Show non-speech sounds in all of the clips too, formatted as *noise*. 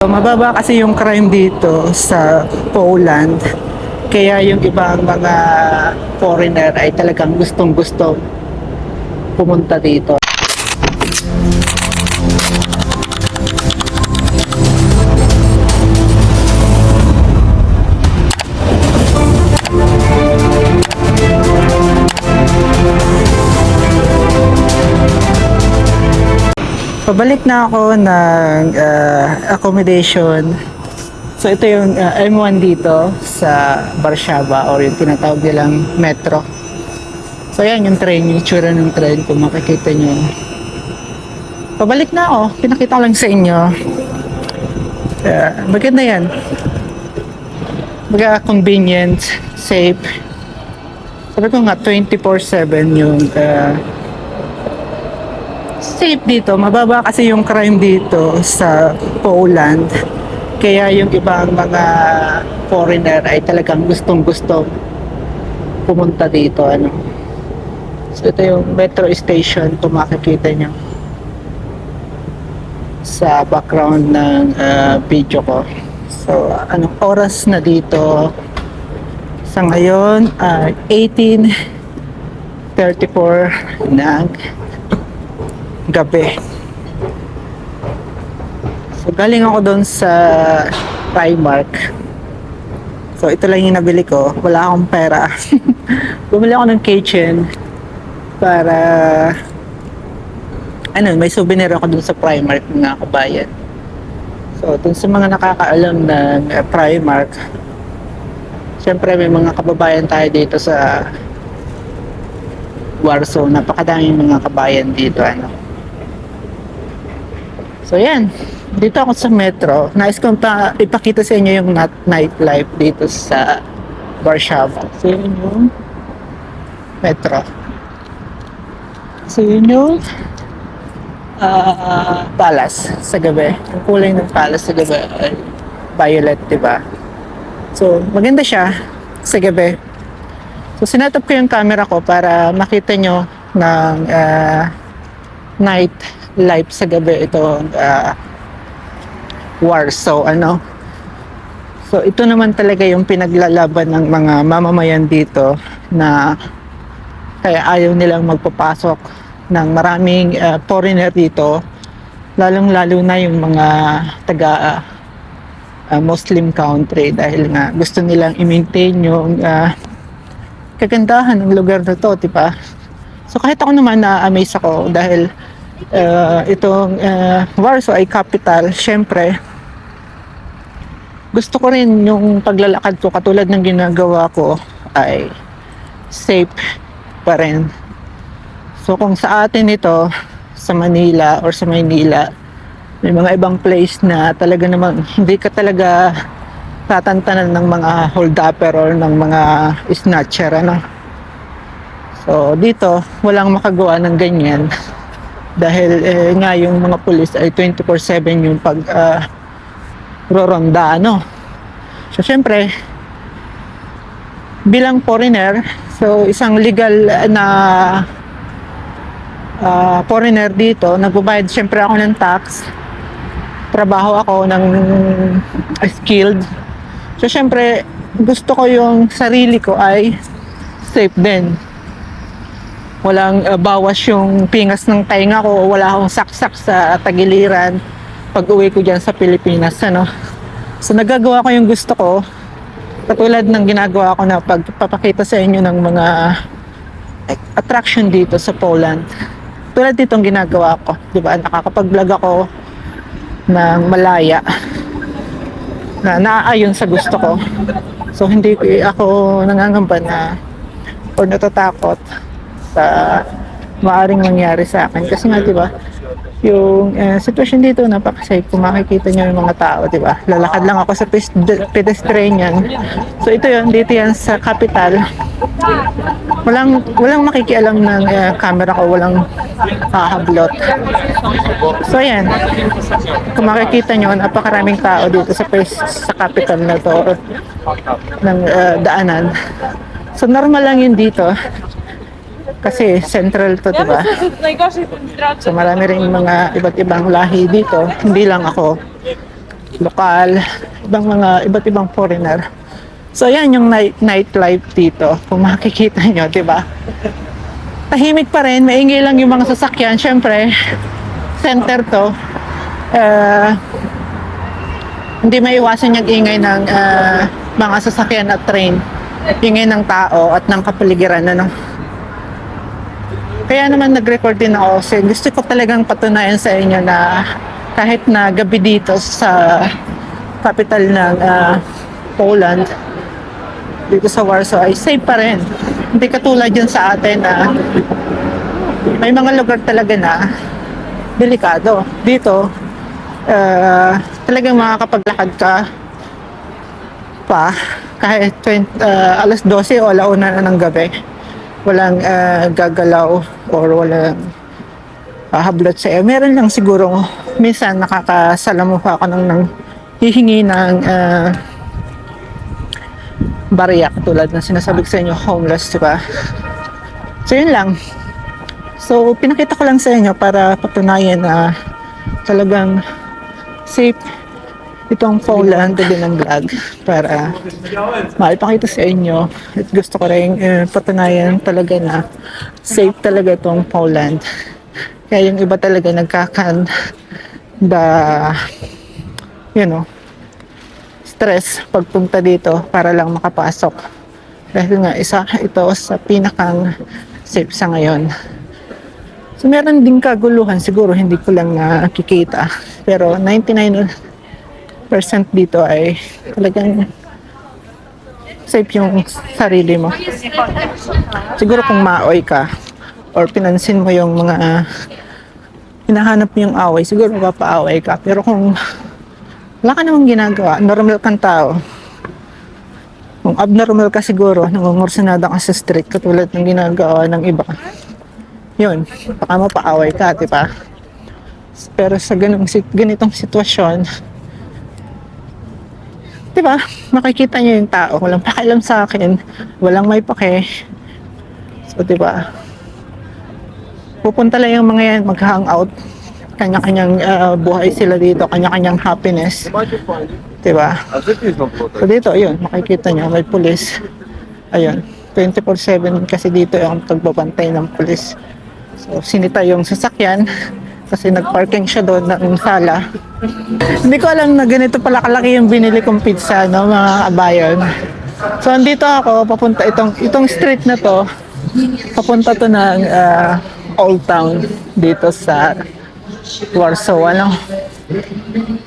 Mababa kasi yung crime dito sa Poland. Kaya yung ibang mga foreigner ay talagang gustong gusto pumunta dito. Pabalik na ako ng ah, accommodation. So ito yung ah, M1 dito sa Warszawa or yung tinatawag nilang metro. So yan yung train, yung itsura ng train kung makikita nyo. Pabalik na ako, pinakita ko lang sa inyo. Ah, maganda yan. Baga convenient, safe. Sabi ko nga 24-7 yung ah, safe dito. Mababa kasi yung crime dito sa Poland. Kaya yung ibang mga foreigner ay talagang gustong gusto pumunta dito. Ano. So ito yung metro station kung makikita nyo sa background ng ah, video ko. So anong oras na dito? Sa ngayon ay 18.34 ng gabi. So, galing ako doon sa Primark. So, ito lang yung nabili ko. Wala akong pera. *laughs* Bumili ako ng kitchen para ano, may souvenir ako doon sa Primark mga kabayan. So, dun sa mga nakakaalam ng uh, Primark, Siyempre may mga kababayan tayo dito sa Warsaw. Napakadaming mga kabayan dito. Ano. So yan, dito ako sa metro. Nais kong pa, ipakita sa inyo yung nightlife dito sa Warszawa. So yun yung metro. So yun yung ah, palace sa gabi. Yung kulay ng palace sa gabi ay violet, di ba? So maganda siya sa gabi. So sinetup ko yung camera ko para makita nyo ng ah, night life sa gabi itong uh, Warsaw ano? So ito naman talaga yung pinaglalaban ng mga mamamayan dito na kaya ayaw nilang magpapasok ng maraming uh, foreigner dito. Lalong lalo na yung mga taga uh, uh, Muslim country dahil nga gusto nilang i-maintain yung uh, kagandahan ng lugar na to, di ba? So kahit ako naman na-amaze ako dahil uh, itong uh, Warsaw ay capital, syempre gusto ko rin yung paglalakad ko katulad ng ginagawa ko ay safe pa rin. So kung sa atin ito sa Manila or sa Maynila may mga ibang place na talaga namang hindi ka talaga tatantanan ng mga hold-upper or ng mga snatcher ano. So dito walang makagawa ng ganyan dahil eh, nga yung mga pulis ay 24/7 yung pag ah, roronda ano. So syempre bilang foreigner, so isang legal na ah, foreigner dito, nagbabayad syempre ako ng tax. Trabaho ako ng skilled. So syempre gusto ko yung sarili ko ay safe din. Walang uh, bawas yung pingas ng tainga ko, wala akong saksak sa tagiliran pag uwi ko dyan sa Pilipinas. Ano? So nagagawa ko yung gusto ko, katulad ng ginagawa ko na pagpapakita sa inyo ng mga attraction dito sa Poland. Tulad ditong ginagawa ko, di ba? Nakakapag-vlog ako ng malaya na naaayon sa gusto ko. So hindi ko ako nangangamba na or natatakot sa maaring mangyari sa akin. Kasi nga, di ba, yung eh, sitwasyon dito, napaka-safe. Kung makikita nyo yung mga tao, di ba? Lalakad lang ako sa pedestrian. So ito yun, dito yan sa capital. Walang, walang makikialam ng eh, camera ko, walang hahablot. So yan, kung makikita nyo, napakaraming tao dito sa sa capital na to ng eh, daanan. So normal lang yun dito. Kasi central to, di ba? So marami rin mga iba't ibang lahi dito, hindi lang ako. lokal, ibang mga iba't ibang foreigner. So yan yung night nightlife dito. Kung makikita nyo, di ba? Tahimik pa rin, maingay lang yung mga sasakyan. Siyempre, center to. Uh, hindi maiwasan yung ingay ng uh, mga sasakyan at train. Ingay ng tao at ng kapaligiran. Ano? Kaya naman nag-record din ako kasi gusto ko talagang patunayan sa inyo na kahit na gabi dito sa capital ng uh, Poland, dito sa Warsaw ay safe pa rin. Hindi katulad yun sa atin na may mga lugar talaga na delikado. Dito, uh, talagang makakapaglakad ka pa kahit 20, uh, alas 12 o alauna na ng gabi. Walang uh, gagalaw or walang uh, hablot sa iyo. Meron lang siguro minsan nakakasalamuha ako ng, ng hihingi ng uh, barya katulad ng sinasabi ko sa inyo homeless, di ba? So yun lang. So pinakita ko lang sa inyo para patunayan na talagang safe itong Poland din ng vlog para maipakita sa inyo. At gusto ko rin uh, patunayan talaga na safe talaga itong Poland kaya yung iba talaga nagkakan the you know stress pagpunta dito para lang makapasok. Dahil nga isa ito sa pinakang safe sa ngayon. So meron din kaguluhan siguro hindi ko lang nakikita. Pero 99 dito ay talagang safe yung sarili mo. Siguro kung maoy ka or pinansin mo yung mga hinahanap mo yung away, siguro mapapaaway ka. Pero kung wala ka namang ginagawa, normal kang tao, kung abnormal ka siguro, nangungursunada ka sa street katulad ng ginagawa ng iba, yun, baka mapaaway ka, di ba? Pero sa ganung, ganitong sitwasyon, di ba? Makikita niyo yung tao, walang pakialam sa akin, walang may pake. So, di ba? Pupunta lang yung mga yan, mag-hangout. Kanya-kanyang uh, buhay sila dito, kanya-kanyang happiness. Di ba? So, dito, yun, makikita niyo, may pulis. Ayun, 24-7 kasi dito yung pagbabantay ng pulis. So, sinita yung sasakyan kasi nagparking siya doon ng sala. Hindi ko alam na ganito pala kalaki yung binili kong pizza, no, mga kabayon. So, andito ako, papunta itong, itong street na to, papunta to ng uh, Old Town dito sa Warsaw, ano.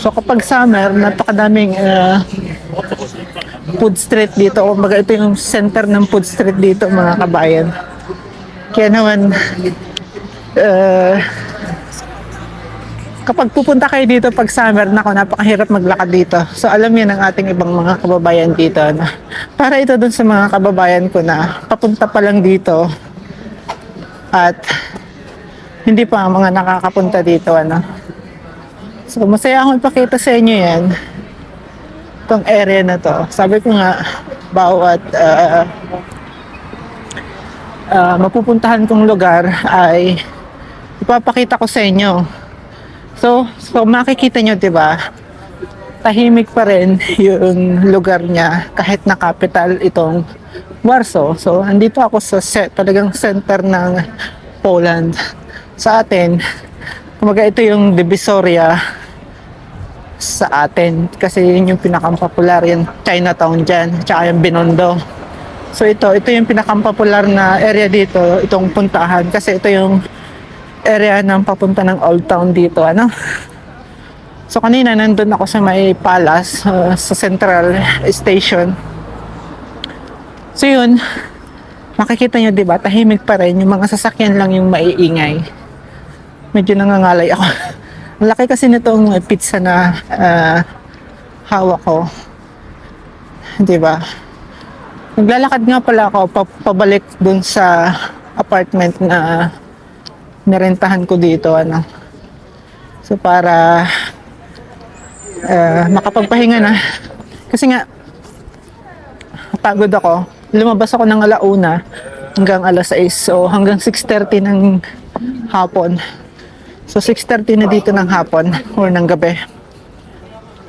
So, kapag summer, napakadaming uh, food street dito. Kumbaga, ito yung center ng food street dito, mga kabayan. Kaya naman, uh, kapag pupunta kayo dito pag summer, nako, napakahirap maglakad dito. So, alam yan ng ating ibang mga kababayan dito. Na, *laughs* para ito dun sa mga kababayan ko na papunta pa lang dito at hindi pa mga nakakapunta dito. Ano. So, masaya akong ipakita sa inyo yan. Itong area na to. Sabi ko nga, bawat uh, uh, mapupuntahan kong lugar ay ipapakita ko sa inyo So, so makikita nyo, di ba? Tahimik pa rin yung lugar niya kahit na capital itong Warsaw. So, andito ako sa set, talagang center ng Poland. Sa atin, kumaga ito yung Divisoria sa atin kasi yun yung pinakampapular yung Chinatown dyan, tsaka yung Binondo. So ito, ito yung pinakampapular na area dito, itong puntahan kasi ito yung area ng papunta ng Old Town dito, ano. So kanina nandun ako sa may palace, uh, sa Central Station. So yun, makikita nyo 'di ba, tahimik pa rin, yung mga sasakyan lang yung maiingay. Medyo nangangalay ako. *laughs* Ang laki kasi nitong pizza na uh, hawak ko. 'Di ba? Naglalakad nga pala ako pabalik dun sa apartment na nirentahan ko dito ano. So para uh, makapagpahinga na. Kasi nga pagod ako. Lumabas ako ng alauna hanggang alas 6 so hanggang 6.30 ng hapon. So 6.30 na dito ng hapon or ng gabi.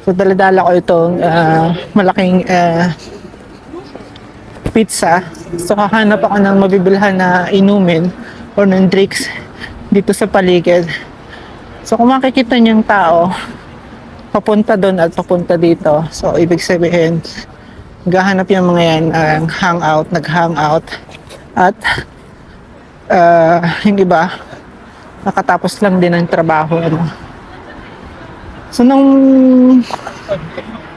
So daladala ko itong ah, malaking ah, pizza. So hahanap ako ng mabibilhan na inumin or ng drinks dito sa paligid. So kung makikita niyo yung tao, papunta doon at papunta dito. So ibig sabihin, gahanap yung mga yan, ang hangout, nag-hangout. At ah, yung iba, nakatapos lang din ng trabaho. Ano. So nung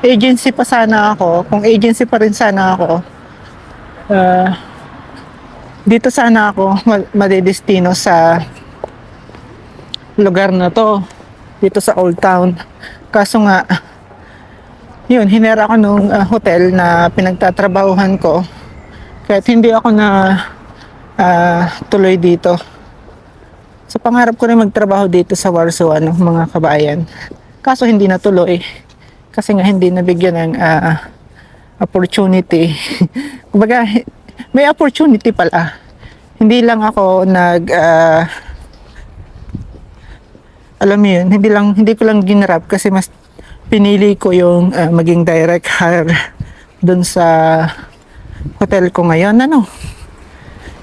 agency pa sana ako, kung agency pa rin sana ako, ah, dito sana ako ma- madidestino sa lugar na to dito sa Old Town. Kaso nga, yun, hinera ako nung ah, hotel na pinagtatrabahuhan ko. Kahit hindi ako na ah, tuloy dito. So pangarap ko rin magtrabaho dito sa Warsaw, ano, mga kabayan. Kaso hindi natuloy. Kasi nga hindi nabigyan ng ah, opportunity. *laughs* Kumbaga, may opportunity pala. Hindi lang ako nag ah, alam mo yun, hindi lang hindi ko lang ginrap kasi mas pinili ko yung ah, maging direct hire doon sa hotel ko ngayon ano.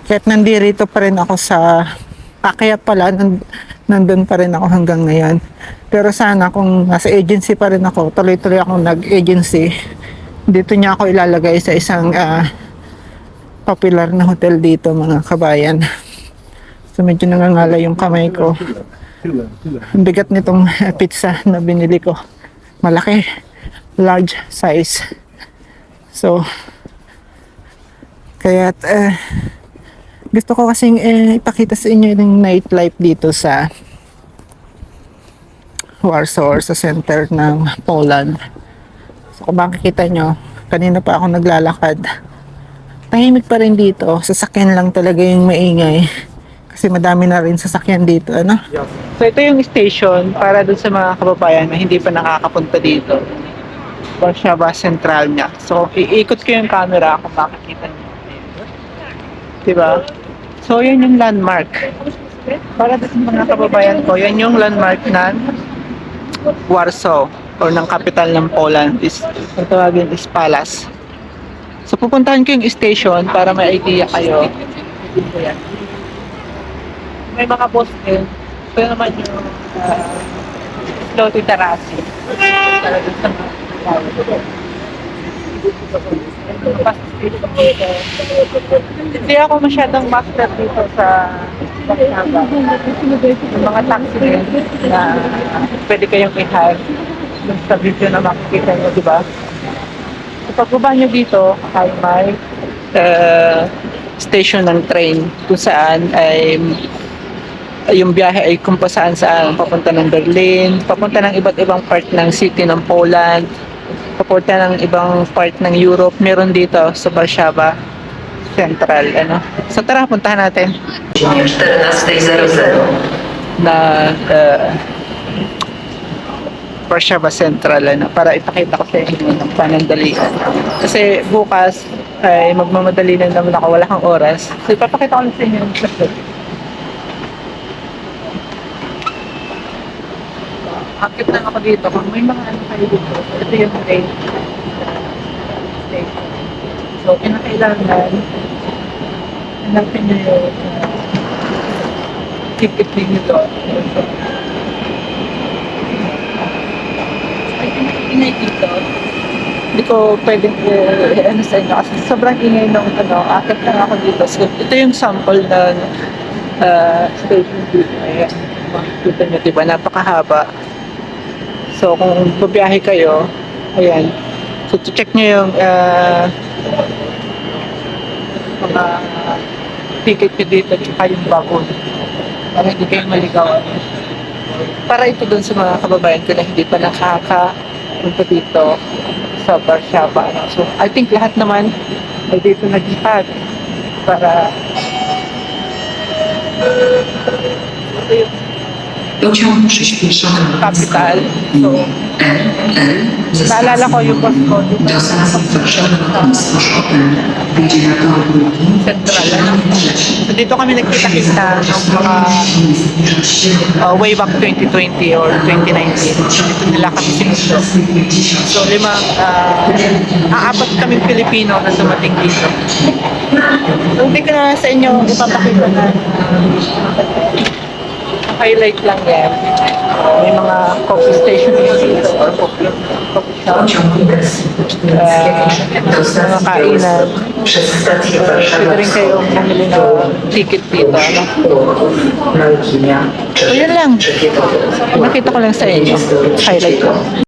Kahit nandito pa rin ako sa ah, kaya pala nan, nandun pa rin ako hanggang ngayon. Pero sana kung nasa agency pa rin ako, tuloy-tuloy akong nag-agency, dito niya ako ilalagay sa isang ah, popular na hotel dito mga kabayan. So medyo nangangalay yung kamay ko. Ang bigat nitong pizza na binili ko. Malaki. Large size. So, kaya eh, gusto ko kasing eh, ipakita sa inyo yung nightlife dito sa Warsaw sa center ng Poland. So kung makikita nyo, kanina pa ako naglalakad. Tahimik pa rin dito. Sasakyan lang talaga yung maingay. Kasi madami na rin sasakyan dito, ano? So ito yung station para dun sa mga kababayan na hindi pa nakakapunta dito. Warszawa Central niya. So iikot ko yung camera kung makikita niyo. Diba? So yan yung landmark. Para dun sa mga kababayan ko, yan yung landmark ng Warsaw or ng capital ng Poland is ang tawagin is Palace. So pupuntahan ko yung station para may idea kayo. Yan. May mga boss din. Ito naman yung uh, Sloty Tarasi. Para dun sa mga. Hindi ako masyadong master dito sa Warszawa. Yung mga taxi din na pwede kayong i-hire sa video na makikita nyo, di ba? So, pagbaba nyo dito, ay may uh, station ng train kung saan ay yung biyahe ay kung pa saan saan papunta ng Berlin, papunta ng iba't ibang part ng city ng Poland, papunta ng ibang part ng Europe, meron dito sa Warszawa Central, ano. So tara, puntahan natin godzinie 14.00. na uh, Warszawa Central ano, para ipakita ko sa inyo ng panandalian. Kasi bukas ay magmamadali na naman ako, wala kang oras. So ipapakita ko sa inyo yung place. Akit lang ako dito. Kung may mga ano kayo dito, ito yung train uh, station. So, kinakailangan hanapin nyo yung uh, ticket ninyo ay, ingay dito. Hindi ko pwedeng eh, ano sa inyo kasi sobrang ingay nung ano, akit lang ako dito. So, ito yung sample ng uh, station dito. Ayan, makikita nyo, diba? Napakahaba. So, kung babiyahe kayo, ayan. So, check nyo yung uh, mga ticket nyo dito tsaka yung bagon para hindi kayo maligaw. Para ito dun sa mga kababayan ko na hindi pa nakakapunta dito sa Warszawa. So, I think lahat naman ay dito nag-ipat para ito yung Pociąg przyspieszony capital. So, naalala ko yung boss ko do stacji Warszawa Lotnictwo Chopin wyjdzie na tor drugi Central. So, dito kami nagkita-kita mga uh, way back 2020 or 2019. Dito nila kami sinundo. So, limang, uh, aapat kaming Pilipino na dumating dito. So, hindi ko na sa inyo ipapakita na highlight lang yan. May mga coffee station dito or coffee, coffee shop. Do stacji kainan. Warszawa Pwede rin kayong bumili ng ticket dito. Ano? So, yun lang. Nakita ko lang sa inyo. Highlight ko.